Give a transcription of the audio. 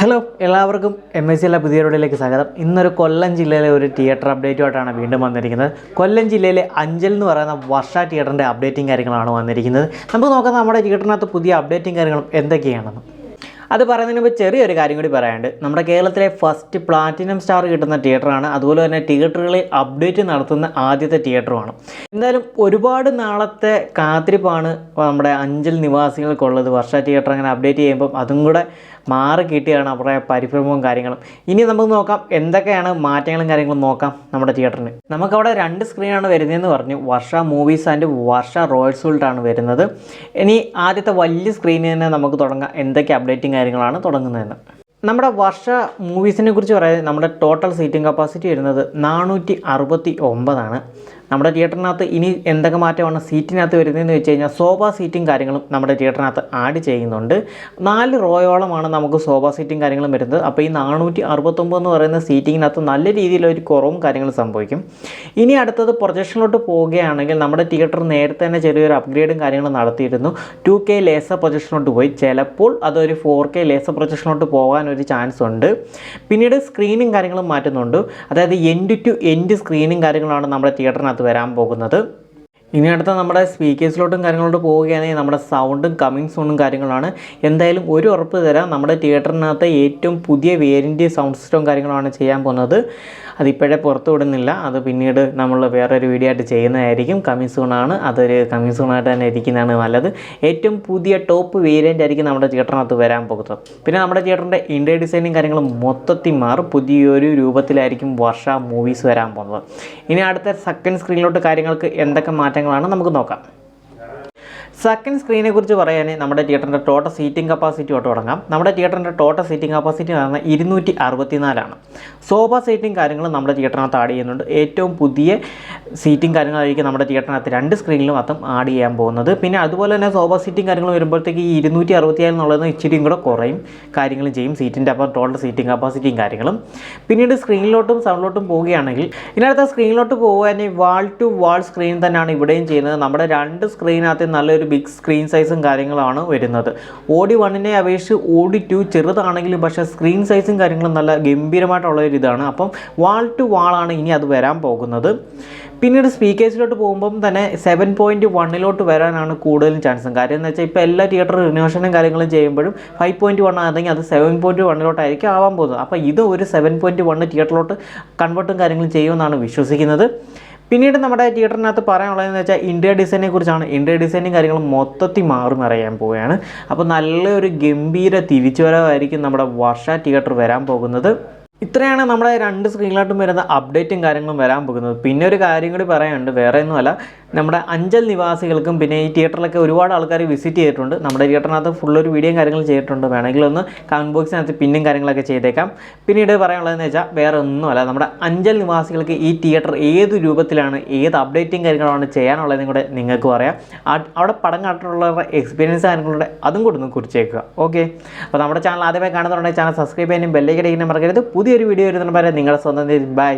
Hello എല്ലാവർക്കും M S സിയിലെ പുതിയ റോഡിലേക്ക് സ്വാഗതം. ഇന്നൊരു കൊല്ലം ജില്ലയിലെ ഒരു തിയേറ്റർ അപ്ഡേറ്റുമായിട്ടാണ് വീണ്ടും വന്നിരിക്കുന്നത്. കൊല്ലം ജില്ലയിലെ അഞ്ചൽ എന്ന് പറയുന്ന വർഷ തിയേറ്ററിന്റെ അപ്ഡേറ്റും കാര്യങ്ങളാണ് വന്നിരിക്കുന്നത്. നമുക്ക് നോക്കാം നമ്മുടെ തിയേറ്ററിനകത്ത് പുതിയ അപ്ഡേറ്റും കാര്യങ്ങളും എന്തൊക്കെയാണെന്ന്. അത് പറയുന്നതിന് മുമ്പ് ചെറിയൊരു കാര്യം കൂടി പറയാനുണ്ട്. നമ്മുടെ കേരളത്തിലെ ഫസ്റ്റ് പ്ലാറ്റിനം സ്റ്റാർ കിട്ടുന്ന തിയേറ്ററാണ് അതുപോലെ തന്നെ തിയേറ്ററുകളിൽ അപ്ഡേറ്റ് നടത്തുന്ന ആദ്യത്തെ തിയേറ്ററുമാണ് എന്തായാലും ഒരുപാട് നാളത്തെ കാത്തിരിപ്പാണ് നമ്മുടെ അഞ്ചൽ നിവാസികൾക്കുള്ളത്. വർഷ തിയേറ്റർ അങ്ങനെ അപ്ഡേറ്റ് ചെയ്യുമ്പം അതും കൂടെ മാറി കിട്ടിയാണ് അവരുടെ പരിഭ്രമവും കാര്യങ്ങളും. ഇനി നമുക്ക് നോക്കാം എന്തൊക്കെയാണ് മാറ്റങ്ങളും കാര്യങ്ങളും നോക്കാം നമ്മുടെ തിയേറ്ററിന്. നമുക്കവിടെ രണ്ട് സ്ക്രീനാണ് വരുന്നതെന്ന് പറഞ്ഞു. Varsha movies and Varsha royals വേൾഡാണ് വരുന്നത്. ഇനി ആദ്യത്തെ വലിയ സ്ക്രീനിൽ തന്നെ നമുക്ക് തുടങ്ങാം. എന്തൊക്കെ അപ്ഡേറ്റും കാര്യങ്ങളാണ് തുടങ്ങുന്നതെന്ന്. നമ്മുടെ വർഷ മൂവീസിനെ കുറിച്ച് പറയാൻ നമ്മുടെ ടോട്ടൽ സീറ്റിംഗ് കപ്പാസിറ്റി വരുന്നത് നാനൂറ്റി അറുപത്തി ഒമ്പതാണ്. നമ്മുടെ തിയേറ്ററിനകത്ത് ഇനി എന്തൊക്കെ മാറ്റമാണ് സീറ്റിനകത്ത് വരുന്നതെന്ന് വെച്ച് കഴിഞ്ഞാൽ സോഫ സീറ്റും കാര്യങ്ങളും നമ്മുടെ തിയേറ്ററിനകത്ത് ആഡ് ചെയ്യുന്നുണ്ട്. നാല് റോയോളമാണ് നമുക്ക് സോഫ സീറ്റും കാര്യങ്ങളും വരുന്നത്. അപ്പോൾ ഈ നാനൂറ്റി അറുപത്തൊമ്പത് എന്ന് പറയുന്ന സീറ്റിങ്ങിനകത്ത് നല്ല രീതിയിലൊരു കുറവും കാര്യങ്ങളും സംഭവിക്കും. ഇനി അടുത്തത് പ്രൊജക്ഷനിലോട്ട് പോവുകയാണെങ്കിൽ നമ്മുടെ തിയേറ്റർ നേരത്തെ തന്നെ ചെറിയൊരു അപ്ഗ്രേഡും കാര്യങ്ങളും നടത്തിയിരുന്നു. ടു കെ ലേസർ പ്രൊജക്ഷനിലോട്ട് പോയി. ചിലപ്പോൾ അതൊരു ഫോർ കെ ലേസർ പ്രൊജക്ഷനിലോട്ട് പോകാൻ ഒരു ചാൻസ് ഉണ്ട്. പിന്നീട് സ്ക്രീനും കാര്യങ്ങളും മാറ്റുന്നുണ്ട്. അതായത് എൻഡ് ടു എൻഡ് സ്ക്രീനും കാര്യങ്ങളാണ് നമ്മുടെ തിയേറ്ററിനകത്ത് വരാൻ പോകുന്നത്. ഇനി അടുത്ത നമ്മുടെ സ്പീക്കേഴ്സിലോട്ടും കാര്യങ്ങളോട്ട് പോവുകയാണെങ്കിൽ നമ്മുടെ സൗണ്ടും കമ്മിങ് സൗണ്ടും കാര്യങ്ങളാണ്. എന്തായാലും ഒരു ഉറപ്പ് തരാം. നമ്മുടെ തിയേറ്ററിനകത്ത് ഏറ്റവും പുതിയ വേരിയന്റ് സൗണ്ട് സിസ്റ്റവും കാര്യങ്ങളാണ് ചെയ്യാൻ പോകുന്നത്. അതിപ്പോഴേ പുറത്തു വിടുന്നില്ല അത് പിന്നീട് നമ്മൾ വേറൊരു വീഡിയോ ആയിട്ട് ചെയ്യുന്നതായിരിക്കും. കമ്മിങ് സൂണാണ്. അതൊരു കമ്മിങ് സൂണായിട്ട് തന്നെ ഇരിക്കുന്നതാണ് നല്ലത്. ഏറ്റവും പുതിയ ടോപ്പ് വേരിയന്റ് ആയിരിക്കും നമ്മുടെ തിയേറ്ററിനകത്ത് വരാൻ പോകുന്നത്. പിന്നെ നമ്മുടെ തിയേറ്ററിന്റെ ഇൻഡ്യ ഡിസൈനും കാര്യങ്ങളും മൊത്തത്തിൽ മാറും. പുതിയൊരു രൂപത്തിലായിരിക്കും വർഷ മൂവീസ് വരാൻ പോകുന്നത്. ഇനി അടുത്ത സെക്കൻഡ് സ്ക്രീനിലോട്ട് കാര്യങ്ങൾക്ക് എന്തൊക്കെ മാറ്റങ്ങളാണ് നമുക്ക് നോക്കാം. സെക്കൻഡ് സ്ക്രീനെ കുറിച്ച് പറയുകയാണെങ്കിൽ നമ്മുടെ തിയേറ്ററിന്റെ ടോട്ടൽ സീറ്റിംഗ് കപ്പാസിറ്റി തൊട്ട് തുടങ്ങാം. നമ്മുടെ തിയേറ്ററിന്റെ ടോട്ടൽ സീറ്റിംഗ് കപ്പാസിറ്റി എന്ന് പറഞ്ഞാൽ ഇരുന്നൂറ്റി അറുപത്തിനാലാണ് സോഫ സീറ്റിംഗ് കാര്യങ്ങളും നമ്മുടെ തിയേറ്ററിനകത്ത് ആഡ് ചെയ്യുന്നുണ്ട്. ഏറ്റവും പുതിയ സീറ്റിംഗ് കാര്യങ്ങളായിരിക്കും നമ്മുടെ തിയേറ്ററിനകത്ത് രണ്ട് സ്ക്രീനിലും മൊത്തം ആഡ് ചെയ്യാൻ പോകുന്നത്. പിന്നെ അതുപോലെ തന്നെ സോഫ സീറ്റിംഗ് കാര്യങ്ങൾ വരുമ്പോഴത്തേക്ക് ഈ ഇരുന്നൂറ്റി അറുപത്തിയാൽ എന്നുള്ളത് ഇച്ചിരിയും കൂടെ കുറയും. കാര്യങ്ങളും ചെയ്യും. സീറ്റിന്റെ അപ്പം ടോട്ടൽ സീറ്റിംഗ് കപ്പാസിറ്റിയും കാര്യങ്ങളും. പിന്നീട് സ്ക്രീനിലോട്ടും സൗണ്ടിലോട്ടും പോവുകയാണെങ്കിൽ ഇതിനകത്ത് സ്ക്രീനിലോട്ട് പോകാൻ വാൾ ടു വാൾ സ്ക്രീൻ തന്നെയാണ് ഇവിടെയും ചെയ്യുന്നത്. നമ്മുടെ രണ്ട് സ്ക്രീനകത്ത് നല്ലൊരു ബിഗ് സ്ക്രീൻ സൈസും കാര്യങ്ങളാണ് വരുന്നത്. ഓഡി വണ്ണിനെ അപേക്ഷിച്ച് ഓഡി ടു ചെറുതാണെങ്കിലും പക്ഷേ സ്ക്രീൻ സൈസും കാര്യങ്ങളും നല്ല ഗംഭീരമായിട്ടുള്ള ഒരു ഇതാണ്. അപ്പം വാൾ ടു വാളാണ് ഇനി അത് വരാൻ പോകുന്നത്. പിന്നീട് സ്പീക്കേഴ്സിലോട്ട് പോകുമ്പം തന്നെ സെവൻ പോയിന്റ് വണ്ണിലോട്ട് വരാനാണ് കൂടുതലും ചാൻസും കാര്യം എന്ന് വെച്ചാൽ ഇപ്പോൾ എല്ലാ തിയേറ്റർ റിനോവേഷനും കാര്യങ്ങളും ചെയ്യുമ്പോഴും ഫൈവ് പോയിന്റ് വൺ ആണെങ്കിൽ അത് സെവൻ പോയിന്റ് വണ്ണിലോട്ടായിരിക്കും ആവാൻ പോകുന്നത്. അപ്പോൾ ഇത് ഒരു സെവൻ പോയിന്റ് വണ്ണ് തിയേറ്ററിലോട്ട് കൺവേർട്ടും കാര്യങ്ങളും ചെയ്യുമെന്നാണ് വിശ്വസിക്കുന്നത്. പിന്നീട് നമ്മുടെ തിയേറ്ററിനകത്ത് പറയാനുള്ളതെന്ന് വെച്ചാൽ ഇന്ത്യ ഡിസൈനെ കുറിച്ചാണ്. ഇന്ത്യ ഡിസൈനും കാര്യങ്ങളും മൊത്തത്തിൽ മാറി നിറയാൻ പോവുകയാണ്. അപ്പോൾ നല്ലൊരു ഗംഭീര തിരിച്ചുവരവായിരിക്കും നമ്മുടെ വർഷ തിയേറ്റർ വരാൻ പോകുന്നത്. ഇത്രയാണ് നമ്മുടെ രണ്ട് സ്ക്രീനിലോട്ടും വരുന്ന അപ്ഡേറ്റും കാര്യങ്ങളും വരാൻ പോകുന്നത്. പിന്നെ ഒരു കാര്യം കൂടി പറയാനുണ്ട്. വേറെ ഒന്നുമല്ല നമ്മുടെ അഞ്ചൽ നിവാസികൾക്കും പിന്നെ ഈ തിയേറ്ററിലൊക്കെ ഒരുപാട് ആൾക്കാർ വിസിറ്റ് ചെയ്തിട്ടുണ്ട്. നമ്മുടെ തിയേറ്ററിനകത്ത് ഫുൾ ഒരു വീഡിയോയും കാര്യങ്ങളും ചെയ്തിട്ടുണ്ട്. വേണമെങ്കിൽ ഒന്ന് കമന്റ് ബോക്സിനകത്ത് പിന്നും കാര്യങ്ങളൊക്കെ ചെയ്തേക്കാം. പിന്നീട് പറയാനുള്ളതെന്ന് വെച്ചാൽ വേറെ ഒന്നുമല്ല നമ്മുടെ അഞ്ചൽ നിവാസികൾക്ക് ഈ തിയേറ്റർ ഏത് രൂപത്തിലാണ് ഏത് അപ്ഡേറ്റും കാര്യങ്ങളാണ് ചെയ്യാനുള്ളതെന്നും കൂടെ നിങ്ങൾക്ക് പറയാം. അവിടെ പടം കണ്ടിട്ടുള്ളവരുടെ എക്സ്പീരിയൻസ് കാര്യങ്ങളുടെ അതും കൂടെ ഒന്ന് കുറിച്ചേക്കുക ഓക്കെ അപ്പോൾ നമ്മുടെ ചാനൽ ആദ്യമായി കാണുന്നുണ്ടെങ്കിൽ ചാനൽ സബ്സ്ക്രൈബ് ചെയ്യാനും ബെല്ലൈക്കടിക്കാനും മറക്കരുത്. പുതിയൊരു വീഡിയോ വരുന്നുണ്ട് പറയാം നിങ്ങളുടെ സ്വന്തം ബൈ